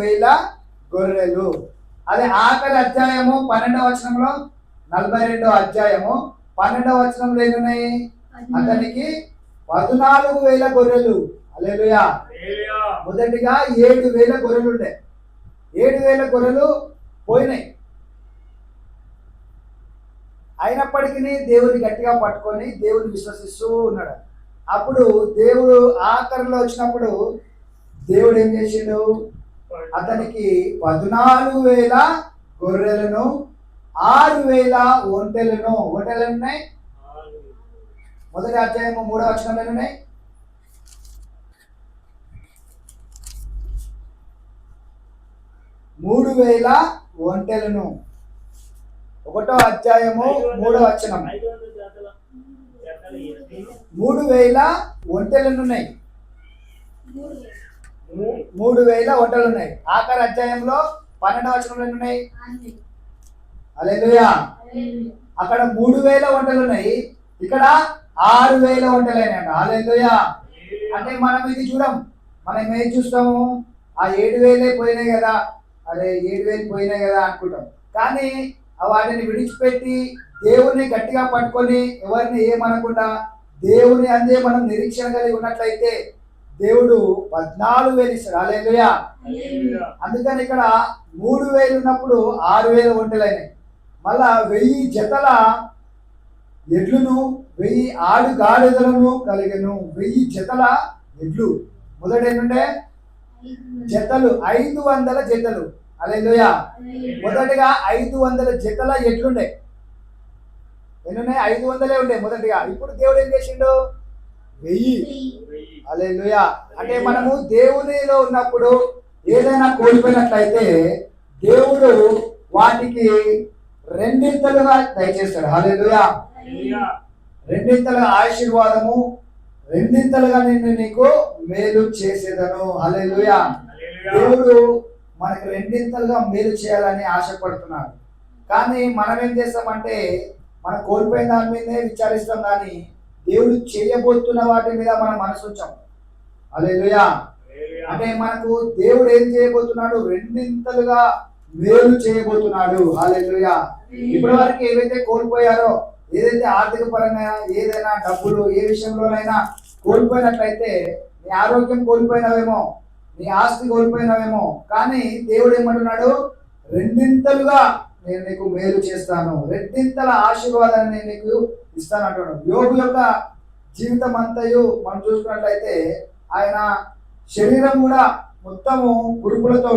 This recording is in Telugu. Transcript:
వేల గొర్రెలు. అదే ఆఖరి అధ్యాయము పన్నెండవ వచనంలో నలభై రెండో అధ్యాయము. పన్నెండవ వచనంలో ఏమున్నాయి? అతనికి పద్నాలుగు వేల గొర్రెలు. అలెలుయా మొదటిగా ఏడు వేల గొర్రెలు ఉండే. ఏడు వేల గొర్రెలు పోయినాయి. అయినప్పటికీ దేవుని గట్టిగా పట్టుకొని దేవుని విశ్వసిస్తూ ఉన్నాడు. అప్పుడు దేవుడు ఆఖరిలో వచ్చినప్పుడు దేవుడు ఏం చేసిండు? అతనికి పద్నాలుగు వేల గొర్రెలను ఆరు వేల ఒంటెలను. ఒంటెలు ఉన్నాయి మొదటి అధ్యాయము మూడో వచనంలో ఉన్నాయి మూడు వేల ఒంటెలను. ఒకటో అధ్యాయము మూడో వచనం. మూడు వేల ఒంటెలను ఉన్నాయి మూడు వేల ఒంటెలు ఉన్నాయి ఆఖరి అధ్యాయంలో పన్నెండవ వచనంలో ఎన్ని ఉన్నాయి అలెలుయా అక్కడ మూడు వేల వంటలు ఉన్నాయి ఇక్కడ ఆరు వేల వంటలు అయినాయంట అలెలుయా అంటే మనం ఇది చూడం. మనం ఏం చూస్తాము? ఆ ఏడు వేలే పోయినాయి కదా. అరే ఏడు వేలు పోయినాయి కదా అనుకుంటాం. కానీ వాటిని విడిచిపెట్టి దేవుని గట్టిగా పట్టుకొని ఎవరిని ఏమనకుండా దేవుని అందే మనం నిరీక్షణ కలిగి ఉన్నట్లయితే దేవుడు పద్నాలుగు వేలు ఇస్తాడు. అలెలుయా అందుకని ఇక్కడ మూడు వేలు ఉన్నప్పుడు ఆరు వేల ఒంటెలైనాయి మళ్ళా వెయ్యి జతల ఎడ్లును వెయ్యి ఆడు గాడిదలను కలిగను. వెయ్యి జతల ఎడ్లు. మొదటి ఏంటంటే జతలు ఐదు వందల జతలు. అలెలుయా మొదటిగా ఐదు వందల జతల ఎడ్లుండే. ఎన్నున్నాయి? ఐదు వందలే ఉండే మొదటిగా. ఇప్పుడు దేవుడు ఏం చేసిండు? వెయ్యి. అలెలుయా అంటే మనము దేవునిలో ఉన్నప్పుడు ఏదైనా కోల్పోయినట్లయితే దేవుడు వాటికి రెండింతలుగా దయచేస్తాడు. హల్లెలూయా. రెండింతలుగా ఆశీర్వాదము రెండింతలుగా నేను నీకు మేలు చేసేదను. హల్లెలూయా. దేవుడు మనకు రెండింతలుగా మేలు చేయాలని ఆశపడుతున్నాడు. కానీ మనం ఏం చేస్తామంటే మనం కోల్పోయిన దాని మీదే విచారిస్తాం కానీ దేవుడు చేయబోతున్న వాటి మీద మనం మనసు ఉంచాం హల్లెలూయా. అంటే మనకు దేవుడు ఏం చేయబోతున్నాడు? రెండింతలుగా మేలు చేయబోతున్నాడు. హాలెలుయా ఇప్పటి వరకు ఏవైతే కోల్పోయారో ఏదైతే ఆర్థిక పరంగా ఏదైనా డబ్బులు ఏ విషయంలోనైనా కోల్పోయినట్లయితే నీ ఆరోగ్యం కోల్పోయినావేమో నీ ఆస్తి కోల్పోయినావేమో కానీ దేవుడు ఏమంటున్నాడు? రెండింతలుగా నేను నీకు మేలు చేస్తాను. రెండింతల ఆశీర్వాదాన్ని నేను నీకు ఇస్తానంటాడు యోగు యొక్క జీవితం అంతయు మనం చూసుకున్నట్లయితే ఆయన శరీరం కూడా మొత్తము కురుపులతో